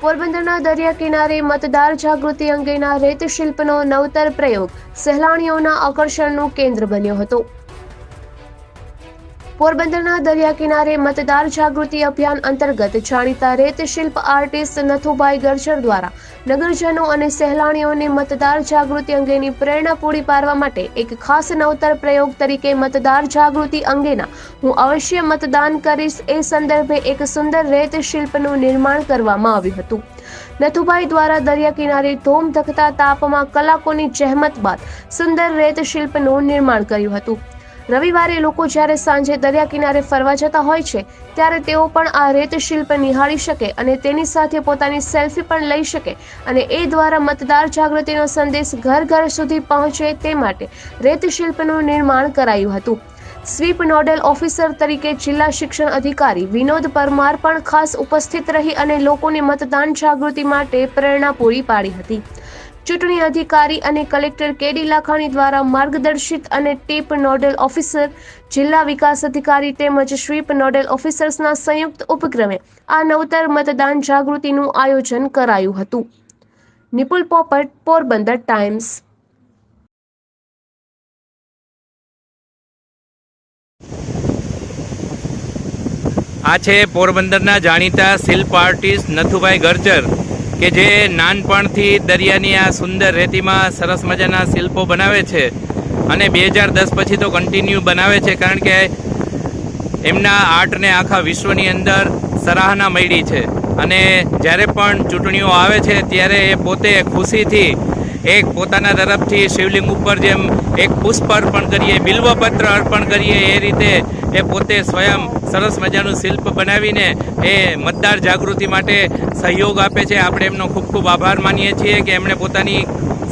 પોરબંદરના દરિયા કિનારે મતદાર જાગૃતિ અંગેના રેત શિલ્પનો નવતર પ્રયોગ સહેલાણીઓના આકર્ષણનું કેન્દ્ર બન્યો હતો. પોરબંદરના દરિયા કિનારે મતદાર જાગૃતિ અભિયાન અંતર્ગત જાણીતા રેત શિલ્પ આર્ટિસ્ટ નથુભાઈ ગરજર દ્વારા નગરજનો અને સહેલાણીઓને મતદાર જાગૃતિ અંગેની પ્રેરણા પૂરી પાડવા માટે એક ખાસ નવતર પ્રયોગ તરીકે મતદાર જાગૃતિ અંગેના હું અવશ્ય મતદાન કરીશ. એ સંદર્ભે એક સુંદર રેત શિલ્પનું નિર્માણ કરવામાં આવ્યું હતું. નથુભાઈ દ્વારા દરિયા કિનારે ધોમ ધકતા તાપમાં કલાકોની જહેમત બાદ સુંદર રેત શિલ્પનું નિર્માણ કર્યું હતું. રવિવારે લોકો જ્યારે સાંજે દરિયા કિનારે ફરવા જતા હોય છે, ત્યારે તેઓ પણ આ રેત શિલ્પ નિહાળી શકે અને તેની સાથે પોતાની સેલ્ફી પણ લઈ શકે અને એ દ્વારા મતદાર જાગૃતિનો સંદેશ ઘર ઘર સુધી પહોંચે તે માટે રેત શિલ્પનું નિર્માણ કરાયું હતું. સ્વીપ નોડલ ઓફિસર તરીકે જિલ્લા શિક્ષણ અધિકારી વિનોદ પરમાર પણ ખાસ ઉપસ્થિત રહી અને લોકોને મતદાન જાગૃતિ માટે પ્રેરણા પૂરી પાડી હતી. ચૂંટણી અધિકારી અને કલેક્ટર કેડી લાખાણી દ્વારા માર્ગદર્શિત અને ટીપ નોડલ ઓફિસર, જિલ્લા વિકાસ અધિકારી તેમજ સ્વીપ નોડલ ઓફિસર્સના સંયુક્ત ઉપક્રમે આ નવતર મતદાન જાગૃતિનું આયોજન કરાયું હતું. નિપુલ પોપટ, પોરબંદર ટાઈમ્સ. આ છે પોરબંદરના જાણીતા શિલ્પ આર્ટિસ્ટ નથુભાઈ ગરચર કે જે નાનપણથી દરિયાની આ સુંદર રેતીમાં સરસ મજાના શિલ્પો બનાવે છે અને બે હજાર દસ પછી તો કન્ટિન્યુ બનાવે છે કારણ કે એમના આર્ટને આખા વિશ્વની અંદર સરાહના મળી છે. અને જ્યારે પણ ચૂંટણીઓ આવે છે, ત્યારે એ પોતે ખુશીથી એક પોતાના તરફથી શિવલિંગ ઉપર જેમ એક પુષ્પ અર્પણ કરીએ, બિલ્વપત્ર અર્પણ કરીએ, એ રીતે એ પોતે સ્વયં સરસ મજાનું શિલ્પ બનાવીને એ મતદાર જાગૃતિ માટે સહયોગ આપે છે. આપણે એમનો ખૂબ ખૂબ આભાર માનીએ છીએ કે એમણે પોતાની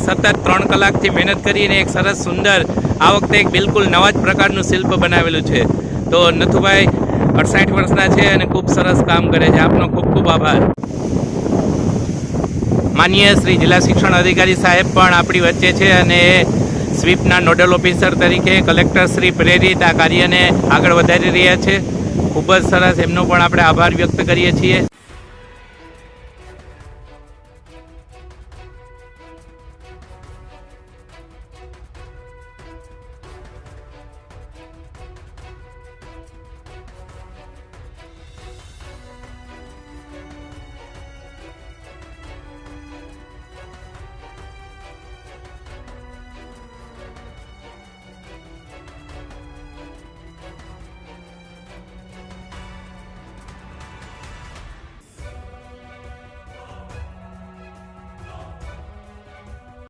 સતત ત્રણ કલાકથી મહેનત કરીને એક સરસ સુંદર, આ વખતે એક બિલકુલ નવા જ પ્રકારનું શિલ્પ બનાવેલું છે. તો નથુભાઈ અડસાઠ વર્ષના છે અને ખૂબ સરસ કામ કરે છે. આપનો ખૂબ ખૂબ આભાર. માનનીય શ્રી જિલ્લા શિક્ષણ અધિકારી સાહેબ પણ આપણી વચ્ચે છે અને સ્વીપના નોડલ ઓફિસર તરીકે કલેક્ટર શ્રી પ્રેરિત આ કાર્યને આગળ વધારી રહ્યા છે. ખૂબ જ સરસ, એમનો પણ આપણે આભાર વ્યક્ત કરીએ છીએ.